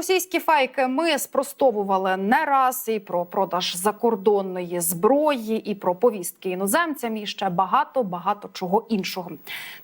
Російські фейки ми спростовували не раз і про продаж закордонної зброї, і про повістки іноземцям, і ще багато багато чого іншого.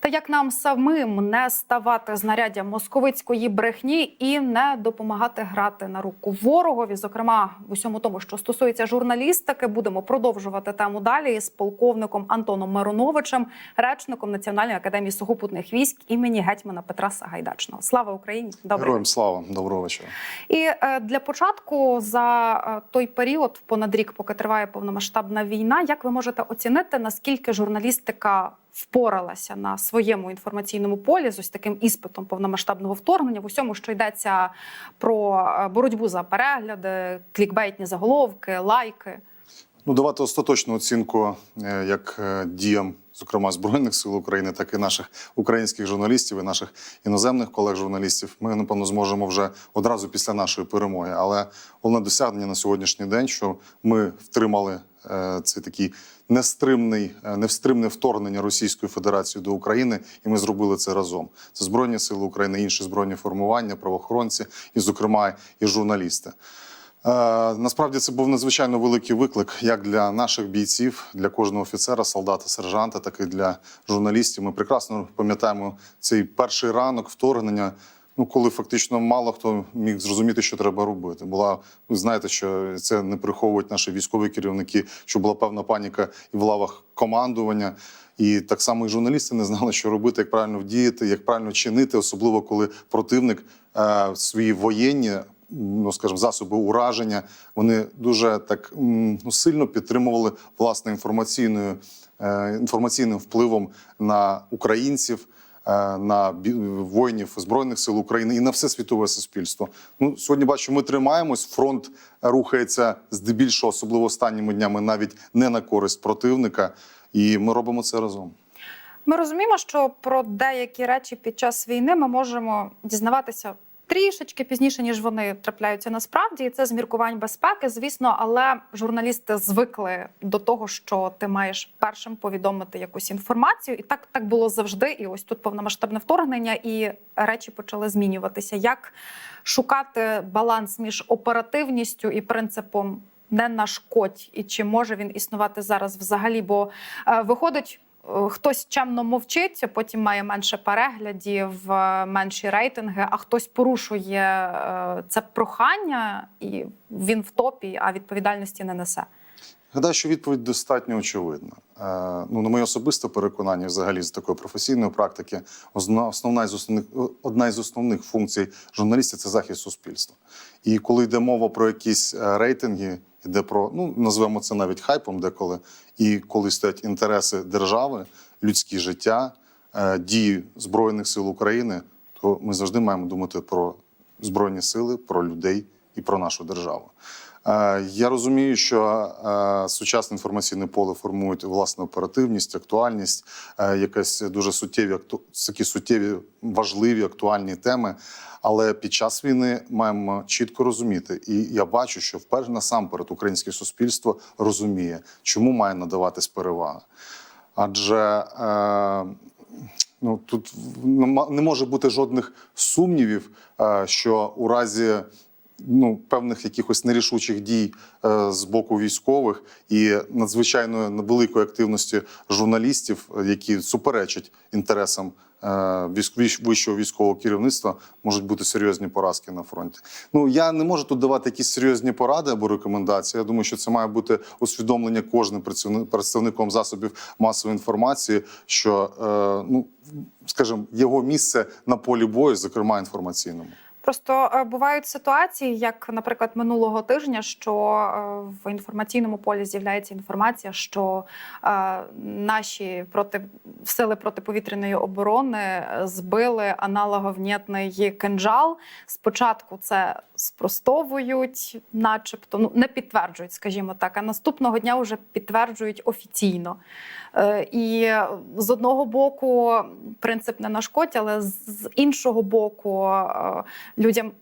Та як нам самим не ставати знаряддям московицької брехні і не допомагати грати на руку ворогові, зокрема в усьому тому, що стосується журналістики, будемо продовжувати тему далі з полковником Антоном Мироновичем, речником Національної академії сухопутних військ імені гетьмана Петра Сагайдачного. Слава Україні! Добрий Героям слава, доброго вечора. І е, для початку за е, той період, понад рік, поки триває повномасштабна війна, як ви можете оцінити, наскільки журналістика впоралася на своєму інформаційному полі з ось таким іспитом повномасштабного вторгнення в усьому, що йдеться про е, боротьбу за перегляди, клікбейтні заголовки, лайки? Ну, давати остаточну оцінку як діям, зокрема збройних сил України, так і наших українських журналістів і наших іноземних колег-журналістів. Ми напевно зможемо вже одразу після нашої перемоги. Але головне досягнення на сьогоднішній день, що ми втримали е, цей такий нестримний, е, невстримне вторгнення Російської Федерації до України, і ми зробили це разом. Це збройні сили України, інші збройні формування, правоохоронці, і, зокрема, і журналісти. Е, Насправді це був надзвичайно великий виклик як для наших бійців, для кожного офіцера, солдата, сержанта, так і для журналістів. Ми прекрасно пам'ятаємо цей перший ранок вторгнення. Ну, коли фактично мало хто міг зрозуміти, що треба робити. Була, ви знаєте, що це не приховують наші військові керівники, що була певна паніка і в лавах командування. І так само і журналісти не знали, що робити, як правильно вдіяти, як правильно чинити, особливо коли противник е, свої воєнні ну скажімо, засоби ураження, вони дуже так ну, сильно підтримували власне інформаційною е, інформаційним впливом на українців. е, На воїнів збройних сил України і на все світове суспільство. Ну сьогодні бачу, ми тримаємось. Фронт рухається здебільшого, особливо останніми днями, навіть не на користь противника, і ми робимо це разом. Ми розуміємо, що про деякі речі під час війни ми можемо дізнаватися трішечки пізніше, ніж вони трапляються насправді, і це з міркувань безпеки, звісно, але журналісти звикли до того, що ти маєш першим повідомити якусь інформацію, і так так було завжди. І ось тут повномасштабне вторгнення, і речі почали змінюватися. Як шукати баланс між оперативністю і принципом не нашкодь, і чи може він існувати зараз взагалі? Бо е, виходить. Хтось чемно мовчить, потім має менше переглядів, е, менші рейтинги, а хтось порушує е, це прохання, і він в топі, а відповідальності не несе. Гадаю, що відповідь достатньо очевидна. Е, ну, на моє особисте переконання, взагалі, з такої професійної практики, основна із основних, одна із основних функцій журналістів це захист суспільства. І коли йде мова про якісь е, рейтинги, йде про, ну, назвемо це навіть хайпом деколи, і коли стоять інтереси держави, людські життя, е, дії Збройних сил України, то ми завжди маємо думати про збройні сили, про людей і про нашу державу. Е, Я розумію, що е, сучасне інформаційне поле формують власне оперативність, актуальність, е, якась дуже суттєві такі суттєві, важливі актуальні теми. Але під час війни маємо чітко розуміти, і я бачу, що вперше насамперед українське суспільство розуміє, чому має надаватись перевага. Адже ну тут не може бути жодних сумнівів, що у разі ну, певних якихось нерішучих дій е, з боку військових і надзвичайно великої активності журналістів, е, які суперечать інтересам е, вищого військового керівництва, можуть бути серйозні поразки на фронті. Ну я не можу тут давати якісь серйозні поради або рекомендації. Я думаю, що це має бути усвідомлення кожним представником засобів масової інформації, що ну скажімо, його місце на полі бою, зокрема інформаційному. Просто е, бувають ситуації, як, наприклад, минулого тижня, що е, в інформаційному полі з'являється інформація, що е, наші проти сили протиповітряної оборони збили аналоговнітний кинджал. Спочатку це спростовують, начебто ну не підтверджують, скажімо так. А наступного дня вже підтверджують офіційно. Е, І з одного боку принцип не нашкодь, але з іншого боку е, людям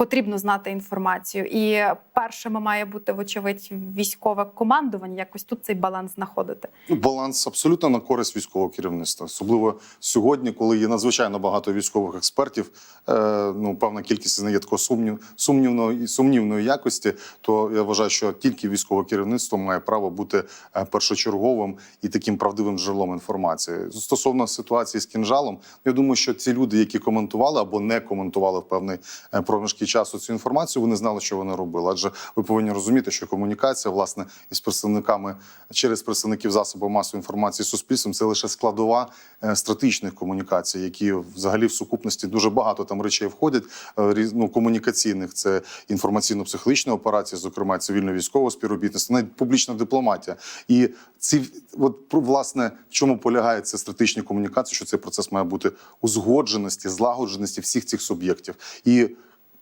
потрібно знати інформацію. І першими має бути, вочевидь, військове командування. Якось тут цей баланс знаходити. Ну, Баланс абсолютно на користь військового керівництва, особливо сьогодні, коли є надзвичайно багато військових експертів. Е, ну певна кількість з них є такого сумнів, сумнівної сумнівної якості. То я вважаю, що тільки військове керівництво має право бути е, першочерговим і таким правдивим джерелом інформації. Стосовно ситуації з кінжалом, я думаю, що ці люди, які коментували або не коментували в певний е, проміжки часу цю інформацію, вони знали, що вони робили. Адже ви повинні розуміти, що комунікація власне із представниками через представників засобів масової інформації суспільством це лише складова е, стратегічних комунікацій, які взагалі в сукупності дуже багато там речей входять. е, ну, комунікаційних це інформаційно-психологічні операції, зокрема цивільно-військове співробітництво, навіть публічна дипломатія. І ці от власне в чому полягає це стратегічні комунікації, що цей процес має бути узгодженості, злагодженості всіх цих суб'єктів. І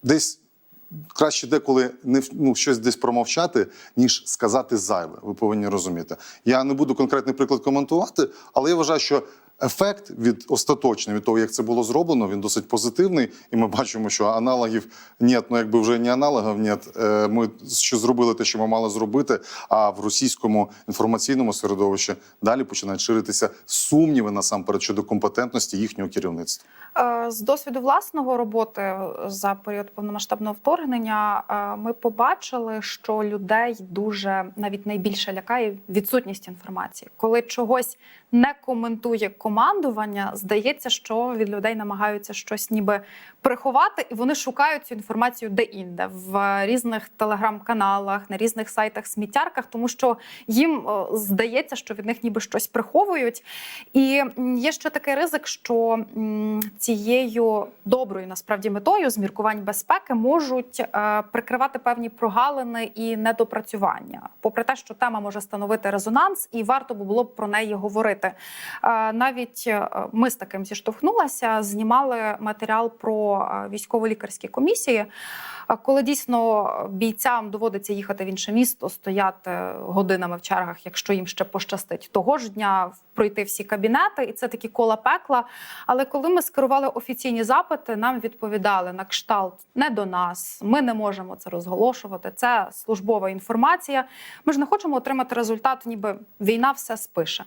десь краще деколи не ну, щось десь промовчати, ніж сказати зайве. Ви повинні розуміти. Я не буду конкретний приклад коментувати, але я вважаю, що. Ефект від остаточний від того, як це було зроблено, він досить позитивний, і ми бачимо, що аналогів нет, ну якби вже ні аналогів нет. Е, Ми що зробили те, що ми мали зробити. А в російському інформаційному середовищі далі починають ширитися сумніви насамперед щодо компетентності їхнього керівництва. Е, З досвіду власного роботи за період повномасштабного вторгнення е, ми побачили, що людей дуже навіть найбільше лякає відсутність інформації. Коли чогось не коментує командування, здається, що від людей намагаються щось ніби приховати, і вони шукають цю інформацію де-інде в різних телеграм-каналах, на різних сайтах, сміттярках, тому що їм е, здається, що від них ніби щось приховують. І є ще такий ризик, що цією доброю насправді метою з міркувань безпеки можуть е, прикривати певні прогалини і недопрацювання, попри те, що тема може становити резонанс, і варто було б про неї говорити. Е, навіть е, ми з таким зіштовхнулися, знімали матеріал про е, військово-лікарські комісії. Коли дійсно бійцям доводиться їхати в інше місто, стояти годинами в чергах, якщо їм ще пощастить, того ж дня пройти всі кабінети, і це такі кола пекла. Але коли ми скерували офіційні запити, нам відповідали на кшталт не до нас. Ми не можемо це розголошувати. Це службова інформація. Ми ж не хочемо отримати результат, ніби війна все спише.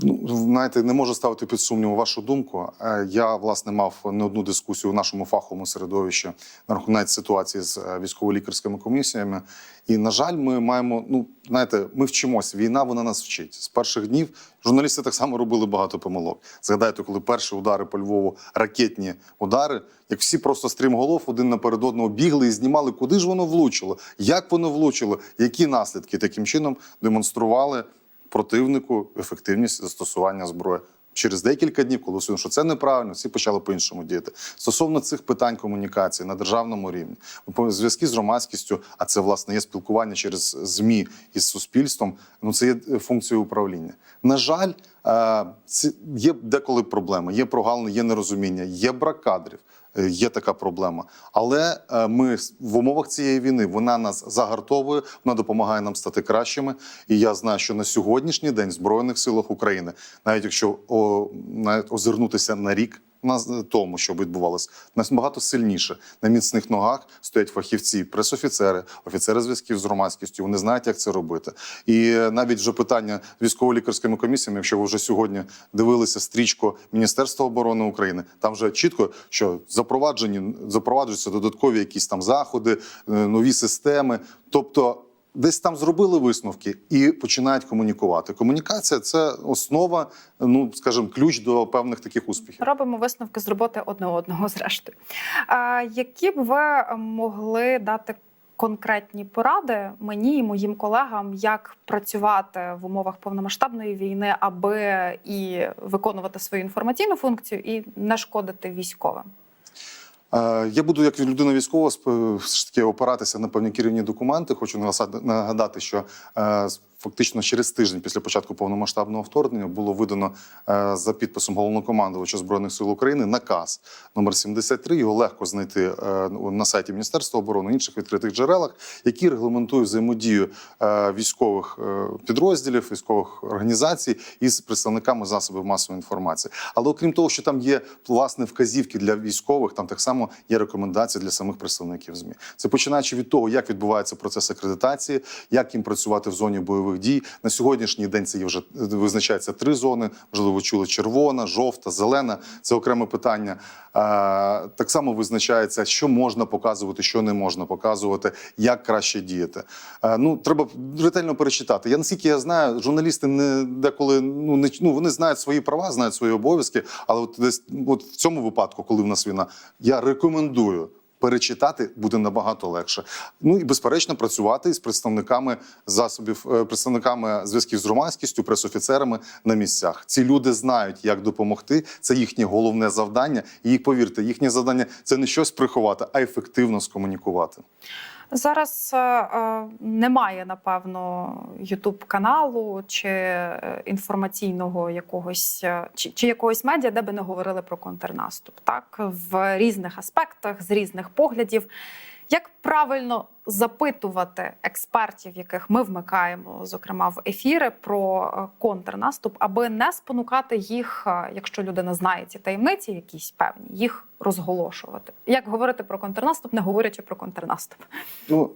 Ну, знаєте, не можу ставити під сумнів вашу думку. Е, Я власне мав не одну дискусію у нашому фаховому середовищі на рахунок ситуації з е, військово-лікарськими комісіями. І на жаль, ми маємо. Ну знаєте, ми вчимося. Війна вона нас вчить з перших днів. Журналісти так само робили багато помилок. Згадайте, коли перші удари по Львову, ракетні удари, як всі просто стрімголов один наперед одного бігли і знімали, куди ж воно влучило, як воно влучило, які наслідки таким чином демонстрували противнику ефективність застосування зброї. Через декілька днів, коли усунули, що це неправильно, всі почали по-іншому діяти. Стосовно цих питань комунікації на державному рівні, зв'язки з громадськістю, а це власне є спілкування через змі із суспільством. Ну це є функцією управління. На жаль, є деколи проблеми, є прогалини, є нерозуміння, є брак кадрів. Е, Є така проблема, але е, ми в умовах цієї війни вона нас загартовує, вона допомагає нам стати кращими. І я знаю, що на сьогоднішній день в збройних силах України, навіть якщо о, навіть озирнутися на рік. На тому, що відбувалося, нас багато сильніше на міцних ногах стоять фахівці, пресофіцери, офіцери зв'язків з громадськістю. Вони знають, як це робити. І навіть вже питання військово-лікарськими комісіями, якщо ви вже сьогодні дивилися стрічку Міністерства оборони України, там вже чітко, що запроваджені запроваджуються додаткові якісь там заходи, е, нові системи. Тобто. Десь там зробили висновки і починають комунікувати. Комунікація це основа, ну скажімо, ключ до певних таких успіхів. Робимо висновки з роботи одне одного, зрештою. А, які б ви могли дати конкретні поради мені і моїм колегам, як працювати в умовах повномасштабної війни, аби і виконувати свою інформаційну функцію, і не шкодити військовим? Я буду як людина військова все ж таки опиратися на певні керівні документи. Хочу нагадати, що е, фактично через тиждень після початку повномасштабного вторгнення було видано е, за підписом головнокомандувача збройних сил України наказ номер 73. Його легко знайти е, на сайті Міністерства оборони інших відкритих джерелах, який регламентує взаємодію е, військових підрозділів, військових організацій із представниками засобів масової інформації. Але окрім того, що там є власне вказівки для військових, там так само є рекомендації для самих представників ЗМІ. Це починаючи від того, як відбувається процес акредитації, як їм працювати в зоні бойових дій. На сьогоднішній день це є вже визначається три зони. Можливо, чули червона, жовта, зелена. Це окреме питання. Е, Так само визначається, що можна показувати, що не можна показувати, як краще діяти. Е, Ну треба ретельно перечитати. Я наскільки я знаю, журналісти не деколи ну не ну вони знають свої права, знають свої обов'язки. Але от десь от в цьому випадку, коли в нас війна, я рекомендую. Перечитати буде набагато легше. Ну і безперечно працювати із представниками засобів, е, представниками зв'язків з громадськістю, пресофіцерами на місцях. Ці люди знають, як допомогти. Це їхнє головне завдання. І повірте, їхнє завдання це не щось приховати, а ефективно скомунікувати. Зараз е, е, немає, напевно, Ютуб каналу чи е, інформаційного якогось чи, чи якогось медіа, де би не говорили про контрнаступ, так в різних аспектах, з різних поглядів. Як правильно запитувати експертів, яких ми вмикаємо, зокрема в ефіри, про е, контрнаступ, аби не спонукати їх, е, якщо людина знає ці таємниці, якісь певні, їх розголошувати? Як говорити про контрнаступ, не говорячи про контрнаступ? Ну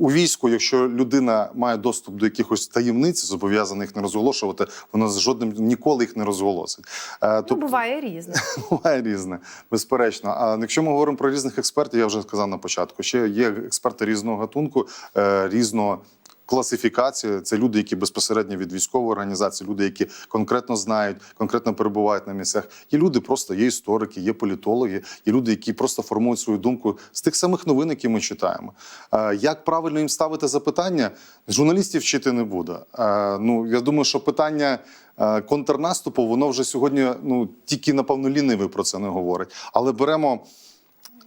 у війську, якщо людина має доступ до якихось таємниць, зобов'язана їх не розголошувати, вона з жодним ніколи їх не розголосить. Ну, Ну, буває різне. Буває різне, безперечно. А якщо ми говоримо про різних експертів, я вже сказав на початку. Ще є експерти різного гатунку, е, різного. Класифікації це люди, які безпосередньо від військової організації, люди, які конкретно знають, конкретно перебувають на місцях. Є люди, просто є історики, є політологи, є люди, які просто формують свою думку з тих самих новин, які ми читаємо. Е, Як правильно їм ставити запитання, журналістів вчити не буде. Е, Ну я думаю, що питання е, контрнаступу воно вже сьогодні ну тільки напевно лінивий про це не говорить. Але беремо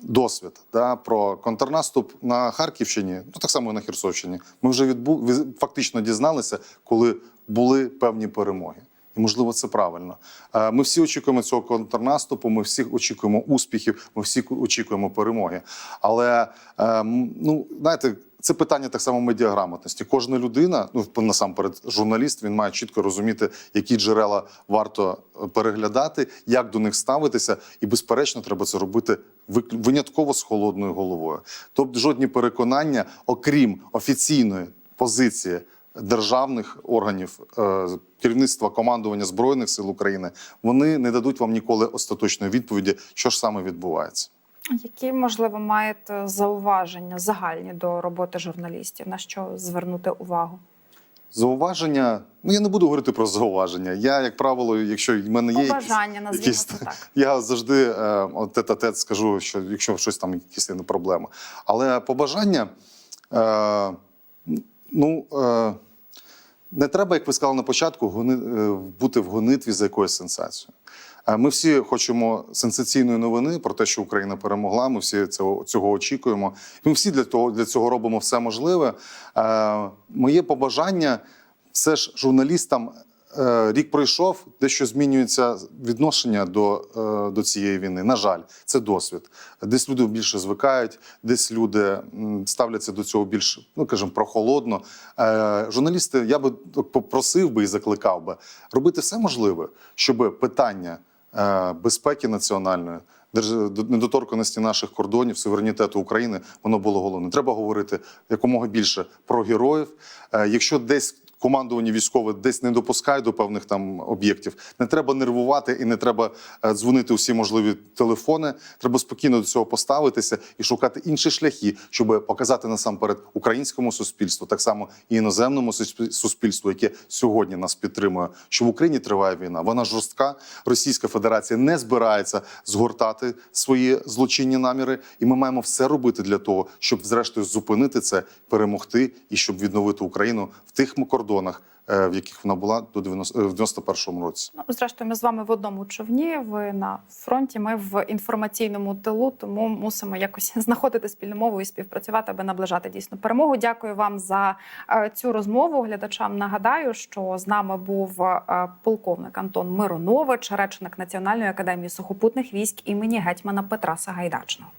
досвід да, про контрнаступ на Харківщині, ну так само і на Херсонщині. Ми вже відбу... фактично дізналися, коли були певні перемоги. І можливо, це правильно. Е, Ми всі очікуємо цього контрнаступу. Ми всі очікуємо успіхів. Ми всі очікуємо перемоги. Але е, ну знаєте, це питання так само медіаграмотності. Кожна людина, ну насамперед, журналіст, він має чітко розуміти, які джерела варто е, переглядати, як до них ставитися, і безперечно, треба це робити винятково з холодною головою. Тобто, жодні переконання, окрім офіційної позиції державних органів е, керівництва командування збройних сил України, вони не дадуть вам ніколи остаточної відповіді, що ж саме відбувається. Які можливо маєте зауваження загальні до роботи журналістів? На що звернути увагу? Зауваження. Ну я не буду говорити про зауваження. Я, як правило, якщо в мене є якісь, Побажання, назвімо якісь, так. я завжди е, от тет-а-тет скажу, що якщо щось там якісь є проблеми. Але побажання, е, ну е, не треба, як ви сказали на початку, гони, е, бути в гонитві за якоюсь сенсацією. Е, Ми всі хочемо сенсаційної новини про те, що Україна перемогла. Ми всі цього, цього очікуємо. Ми всі для того для цього робимо все можливе. Е, Моє побажання все ж журналістам. е, Рік пройшов, дещо змінюється відношення до, до цієї війни. На жаль, це досвід. Десь люди більше звикають, десь люди ставляться до цього більш, ну кажемо, прохолодно. Журналісти, я би попросив би і закликав би робити все можливе, щоб питання безпеки національної. Недоторканості наших кордонів, суверенітету України, воно було головне. Треба говорити якомога більше про героїв. Е, Якщо десь командування військове десь не допускає до певних там об'єктів, не треба нервувати і не треба е, дзвонити усі можливі телефони. Треба спокійно до цього поставитися і шукати інші шляхи, щоб показати насамперед українському суспільству, так само і іноземному суспіль- суспільству, яке сьогодні нас підтримує, що в Україні триває війна. Вона жорстка. Російська Федерація не збирається згортати свої злочинні наміри, і ми маємо все робити для того, щоб зрештою зупинити це, перемогти і щоб відновити Україну в тих кордонах, е, в яких вона була до 90, е, в 91-му році. Ну, зрештою, ми з вами в одному човні. Ви на фронті. Ми в інформаційному тилу, тому мусимо якось знаходити спільну мову і співпрацювати, аби наближати дійсно перемогу. Дякую вам за е, цю розмову. Глядачам нагадаю, що з нами був е, полковник Антон Миронович, речник Національної академії сухопутних військ імені гетьмана Петра Сагайдачного.